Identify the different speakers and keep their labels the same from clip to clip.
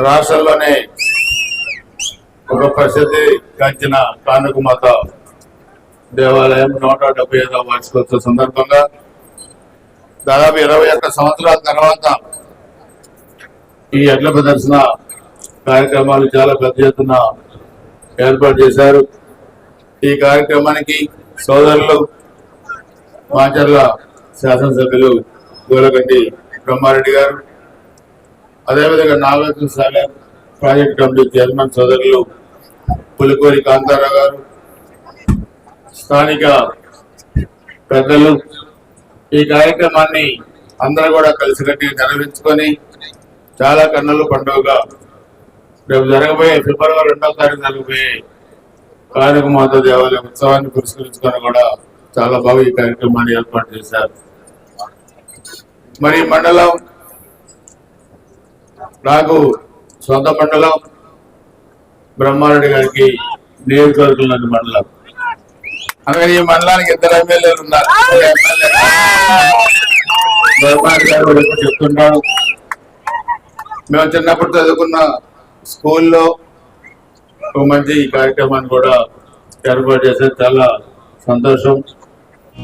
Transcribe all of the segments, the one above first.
Speaker 1: రాష్ట్రంలోనే ఒక ప్రసిద్ధి గాంచిన కానుకమాత దేవాలయం నూట డెబ్బై ఐదవ వార్షికోత్సవ సందర్భంగా దాదాపు ఇరవై ఒక్క సంవత్సరాల తర్వాత ఈ ఎడ్ల ప్రదర్శన కార్యక్రమాలు చాలా పెద్ద ఎత్తున ఏర్పాటు చేశారు. ఈ కార్యక్రమానికి సోదరులు మాచర్ల శాసనసభ్యులు గోలగడ్డి బ్రహ్మారెడ్డి గారు అదేవిధంగా Nagarjuna Sagar project committee chairman సోదరులు పులికోరి కాంతారావు గారు స్థానిక పెద్దలు ఈ కార్యక్రమాన్ని అందరూ కూడా కలిసికట్టి నిర్వహించుకొని చాలా కన్నుల పండుగగా రేపు జరగబోయే ఫిబ్రవరి రెండవ తారీఖు జరగబోయే కానుక దేవాలయ ఉత్సవాన్ని పురస్కరించుకొని కూడా చాలా బాగా ఈ కార్యక్రమాన్ని ఏర్పాటు చేశారు. మరి మండలం నాకు సొంత మండలం బ్రహ్మారెడ్డి గారికి నియోజకవర్గంలోని మండలం. అందుకని ఈ మండలానికి ఇద్దరు ఎమ్మెల్యేలు ఉన్నారు. బ్రహ్మారెడ్డి గారు కూడా మేము చిన్నప్పుడు చదువుకున్న స్కూల్లో ఒక మంచి కార్యక్రమాన్ని కూడా ఏర్పాటు చేశారు చాలా సంతోషం.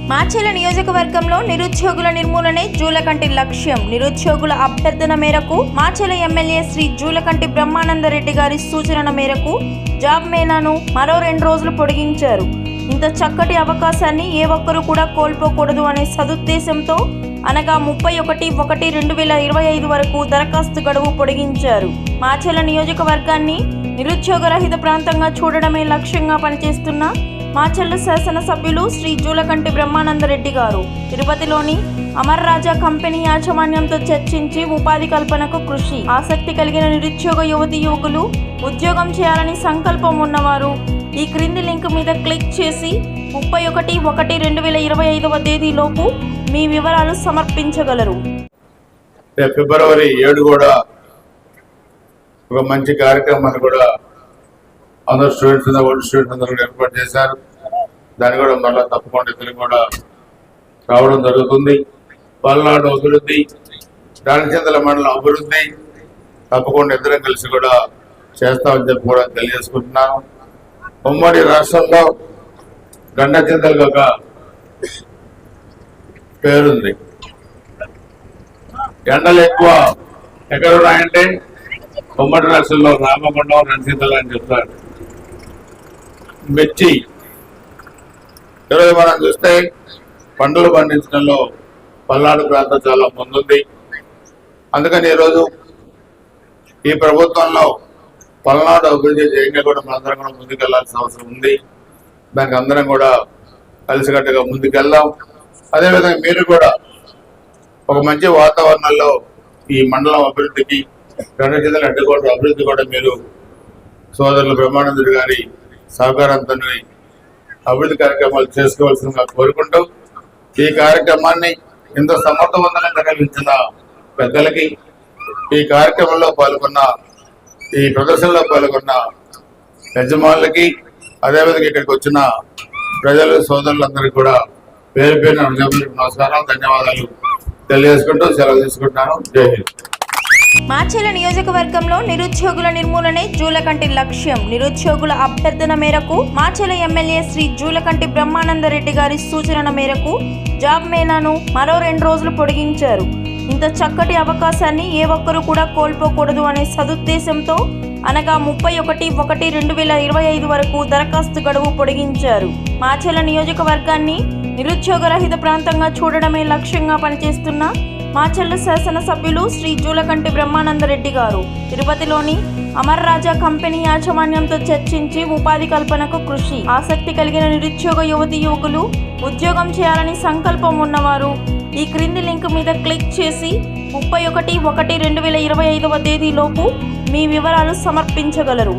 Speaker 2: మాచెల నియోజకవర్గంలో నిరుద్యోగుల నిర్మూలనే జూలకంటి లక్ష్యం. నిరుద్యోగుల అభ్యర్థన మేరకు మాచెల ఎమ్మెల్యే శ్రీ జూలకంటి బ్రహ్మానందరెడ్డి గారి సూచన మేరకు జాబ్ మేళాను మరో రెండు రోజులు పొడిగించారు. ఇంత చక్కటి అవకాశాన్ని ఏ ఒక్కరూ కూడా కోల్పోకూడదు అనే సదుద్దేశంతో అనగా ముప్పై ఒకటి ఒకటి రెండు వేల ఇరవై ఐదు వరకు దరఖాస్తు గడువు పొడిగించారు. మాచెల నియోజకవర్గాన్ని నిరుద్యోగరహిత ప్రాంతంగా చూడడమే లక్ష్యంగా పనిచేస్తున్న మాచెల్ల శాసనసభ్యులు శ్రీ జూలకంటి బ్రహ్మానందరెడ్డి గారు. తిరుపతిలోని అమర్ రాజా కంపెనీ యాజమాన్యంతో చర్చించి ఉపాధి కల్పనకు కృషి ఆసక్తి కలిగిన నిరుద్యోగ యువతి యువకులు ఉద్యోగం చేయాలని సంకల్పం ఉన్నవారు. ఈ క్రింది లింక్ మీద క్లిక్ చేసి ముప్పై ఒకటి ఒకటి రెండు వేల ఇరవై ఐదవ తేదీలోపు మీ వివరాలు సమర్పించగలరు.
Speaker 1: ఫిబ్రవరి ఏడు కూడా ఒక మంచి కార్యక్రమాన్ని కూడా అందరు స్టూడెంట్స్ ఓల్డ్ స్టూడెంట్స్ అందరూ ఏర్పాటు చేశారు. దాన్ని కూడా మళ్ళీ తప్పకుండా ఇద్దరు కూడా రావడం జరుగుతుంది. పల్నాడు అభివృద్ధి రాణిచంద్ర మండలం అభివృద్ధి తప్పకుండా ఇద్దరం కలిసి కూడా చేస్తామని చెప్పి కూడా తెలియజేసుకుంటున్నాను. ఉమ్మడి రాష్ట్రంలో గండచింతలకు ఒక పేరుంది. ఎండలు ఎక్కువ ఎక్కడ ఉన్నాయంటే ఉమ్మడి రాష్ట్రంలో రామగుండం రణచింతలు అని చెప్తారు. మిర్చి. ఈరోజు మనం చూస్తే పంటలు పండించడంలో పల్నాడు ప్రాంతం చాలా ముందుంది. అందుకని ఈరోజు ఈ ప్రభుత్వంలో పల్నాడు అభివృద్ధి చేయంగా కూడా మనందరం కూడా ముందుకెళ్ళాల్సిన అవసరం ఉంది. దానికి అందరం కూడా కలిసికట్టుగా ముందుకెళ్దాం. అదేవిధంగా మీరు కూడా ఒక మంచి వాతావరణంలో ఈ మండలం అభివృద్ధికి రెండు జిల్లాల అడ్డుకోవడం అభివృద్ధి కూడా మీరు సోదరులు బ్రహ్మానందుడు గారి సహకారంతో అభివృద్ధి కార్యక్రమాలు చేసుకోవాల్సిందిగా కోరుకుంటూ ఈ కార్యక్రమాన్ని ఇంత సమర్థవంతంగా నిర్వహించిన పెద్దలకి ఈ కార్యక్రమంలో పాల్గొన్న ఈ ప్రదర్శనలో పాల్గొన్న యజమానులకి అదేవిధంగా ఇక్కడికి వచ్చిన ప్రజలు సోదరులందరికీ కూడా పేరు పేరు నమస్కారం ధన్యవాదాలు తెలియజేసుకుంటూ సెలవు తీసుకుంటున్నాను. జై హింద్.
Speaker 2: మాచెల నియోజకవర్గంలో నిరుద్యోగుల నిర్మూలనే జూలకంటి లక్ష్యం. నిరుద్యోగుల అభ్యర్థన మేరకు మాచెల ఎమ్మెల్యే శ్రీ జూలకంటి బ్రహ్మానందరెడ్డి గారి సూచన మేరకు జాబ్ మేళాను మరో రెండు రోజులు పొడిగించారు. ఇంత చక్కటి అవకాశాన్ని ఏ ఒక్కరూ కూడా కోల్పోకూడదు అనే సదుద్దేశంతో అనగా ముప్పై ఒకటి ఒకటి రెండు వేల ఇరవై ఐదు వరకు దరఖాస్తు గడువు పొడిగించారు. మాచెల నియోజకవర్గాన్ని నిరుద్యోగరహిత ప్రాంతంగా చూడడమే లక్ష్యంగా పనిచేస్తున్న మాచెల్ల శాసనసభ్యులు శ్రీ జూలకంటి బ్రహ్మానందరెడ్డి గారు. తిరుపతిలోని అమర్ రాజా కంపెనీ యాజమాన్యంతో చర్చించి ఉపాధి కల్పనకు కృషి ఆసక్తి కలిగిన నిరుద్యోగ యువతి యువకులు ఉద్యోగం చేయాలని సంకల్పం ఉన్నవారు. ఈ క్రింది లింక్ మీద క్లిక్ చేసి ముప్పై ఒకటి ఒకటి రెండు వేల ఇరవై ఐదవ తేదీలోపు మీ వివరాలు సమర్పించగలరు.